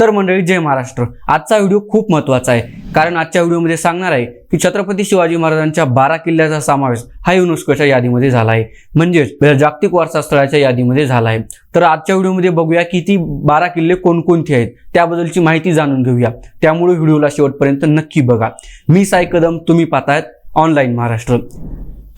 तर मंडळी जय महाराष्ट्र. आजचा व्हिडिओ खूप महत्त्वाचा आहे. कारण आजच्या व्हिडिओमध्ये सांगणार आहे की छत्रपती शिवाजी महाराजांच्या बारा किल्ल्याचा समावेश हा युनेस्कोच्या यादीमध्ये झाला आहे. म्हणजेच जागतिक वारसा स्थळाच्या यादीमध्ये झाला आहे. तर आजच्या व्हिडिओमध्ये बघूया की ती बारा किल्ले कोणकोणती आहेत त्याबद्दलची माहिती जाणून घेऊया. त्यामुळे व्हिडिओला शेवटपर्यंत नक्की बघा. मी साई कदम तुम्ही पाहतायत ऑनलाईन महाराष्ट्र.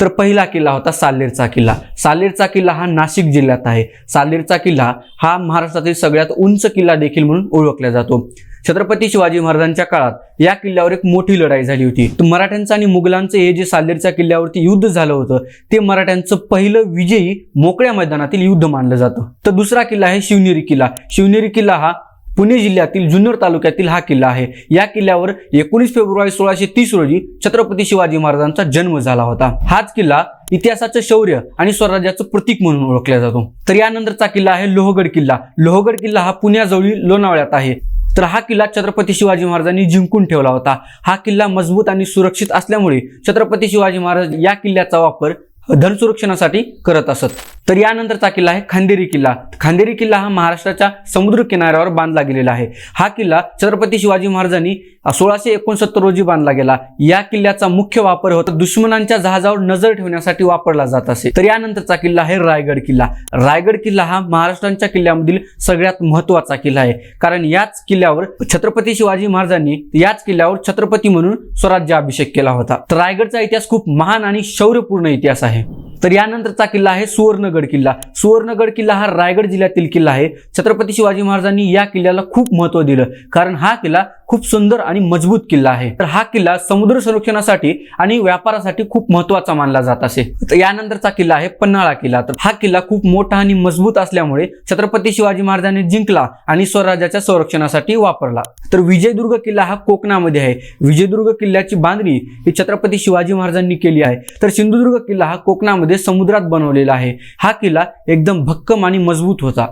तर पहिला किल्ला होता साल्लेरचा किल्ला. साल्लेरचा किल्ला हा नाशिक जिल्ह्यात आहे. साल्लेरचा किल्ला हा महाराष्ट्रातील सगळ्यात उंच किल्ला देखील म्हणून ओळखला जातो. छत्रपती शिवाजी महाराजांच्या काळात या किल्ल्यावर एक मोठी लढाई झाली होती. तर मराठ्यांचं आणि मुघलांचं हे जे साल्लेरच्या किल्ल्यावरती युद्ध झालं होतं ते मराठ्यांचं पहिलं विजयी मोकळ्या मैदानातील युद्ध मानलं जातं. तर दुसरा किल्ला आहे शिवनेरी किल्ला. शिवनेरी किल्ला हा पुणे जिल्ह्यातील जुन्नर तालुक्यातील हा किल्ला आहे. या किल्ल्यावर एकोणीस फेब्रुवारी सोळाशे तीस रोजी छत्रपती शिवाजी महाराजांचा जन्म झाला होता. हाच किल्ला इतिहासाचं शौर्य आणि स्वराज्याचं प्रतीक म्हणून ओळखला जातो. तर यानंतरचा किल्ला आहे लोहगड किल्ला. लोहगड किल्ला हा पुण्याजवळील लोणावळ्यात आहे. तर हा किल्ला छत्रपती शिवाजी महाराजांनी जिंकून ठेवला होता. हा किल्ला मजबूत आणि सुरक्षित असल्यामुळे छत्रपती शिवाजी महाराज या किल्ल्याचा वापर धनसुरक्षणासाठी करत असत. तर यानंतरचा किल्ला आहे खांदेरी किल्ला. खांदेरी किल्ला हा महाराष्ट्राच्या समुद्र किनाऱ्यावर बांधला गेलेला आहे. हा किल्ला छत्रपती शिवाजी महाराजांनी सोळाशे एकोणसत्तर रोजी बांधला गेला. या किल्ल्याचा मुख्य वापर होता दुश्मनांच्या जहाजावर नजर ठेवण्यासाठी वापरला जात असे. तर यानंतरचा किल्ला आहे रायगड किल्ला. रायगड किल्ला हा महाराष्ट्रांच्या किल्ल्यामधील सगळ्यात महत्त्वाचा किल्ला आहे. कारण याच किल्ल्यावर छत्रपती शिवाजी महाराजांनी याच किल्ल्यावर छत्रपती म्हणून स्वराज्याभिषेक केला होता. तर रायगडचा इतिहास खूप महान आणि शौर्यपूर्ण इतिहास आहे. तर यानंतरचा किल्ला आहे सुवर्णगड किल्ला. सुवर्णगड किल्ला हा रायगड जिल्ह्यातील किल्ला आहे. छत्रपती शिवाजी महाराजांनी या किल्ल्याला खूप महत्त्व दिलं. कारण हा किल्ला खूप सुंदर आणि मजबूत किल्ला आहे. तर हा किल्ला समुद्र संरक्षणासाठी आणि व्यापारासाठी खूप महत्त्वाचा मानला जात असे. तर यानंतरचा किल्ला आहे पन्हाळा किल्ला. तर हा किल्ला खूप मोठा आणि मजबूत असल्यामुळे छत्रपती शिवाजी महाराजांनी जिंकला आणि स्वराज्याच्या संरक्षणासाठी वापरला. तर विजयदुर्ग किल्ला हा कोकणामध्ये आहे. विजयदुर्ग किल्ल्याची बांधणी ही छत्रपती शिवाजी महाराजांनी केली आहे. तर सिंधुदुर्ग किल्ला हा कोकणामध्ये समुद्रात बनवलेला आहे. हा किल्ला एकदम भक्कम आणि मजबूत होता.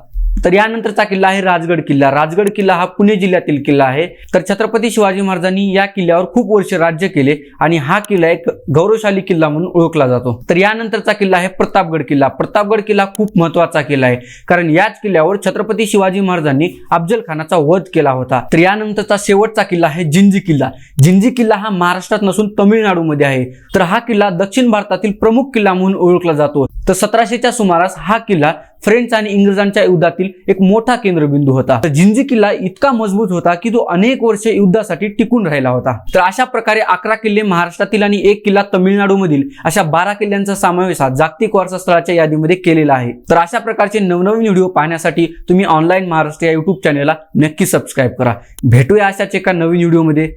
तर यानंतरचा किल्ला आहे राजगड किल्ला. राजगड किल्ला हा पुणे जिल्ह्यातील किल्ला आहे. तर छत्रपती शिवाजी महाराजांनी या किल्ल्यावर खूप वर्ष राज्य केले आणि हा किल्ला एक गौरवशाली किल्ला म्हणून ओळखला जातो. तर यानंतरचा किल्ला आहे प्रतापगड किल्ला. प्रतापगड किल्ला खूप महत्त्वाचा किल्ला आहे. कारण याच किल्ल्यावर छत्रपती शिवाजी महाराजांनी अफजल खानाचा वध केला होता. तर यानंतरचा शेवटचा किल्ला आहे जिंजी किल्ला. जिंजी किल्ला हा महाराष्ट्रात नसून तमिळनाडूमध्ये आहे. तर हा किल्ला दक्षिण भारतातील प्रमुख किल्ला म्हणून ओळखला जातो. तर सतराशेच्या सुमारास हा किल्ला फ्रेंच आणि इंग्रजांच्या युद्धातील एक मोठा केंद्रबिंदू होता. तर जिंजी किल्ला इतका मजबूत होता की तो अनेक वर्षे युद्धासाठी टिकून राहिला होता. तर अशा प्रकारे अकरा किल्ले महाराष्ट्रातील आणि एक किल्ला तमिळनाडूमधील अशा बारा किल्ल्यांचा समावेश हा जागतिक वारसा स्थळाच्या यादीमध्ये केलेला आहे. तर अशा प्रकारचे नवनवीन व्हिडिओ पाहण्यासाठी तुम्ही ऑनलाईन महाराष्ट्र या युट्यूब चॅनेलला नक्की सबस्क्राईब करा. भेटूया अशाच एका नवीन व्हिडिओमध्ये.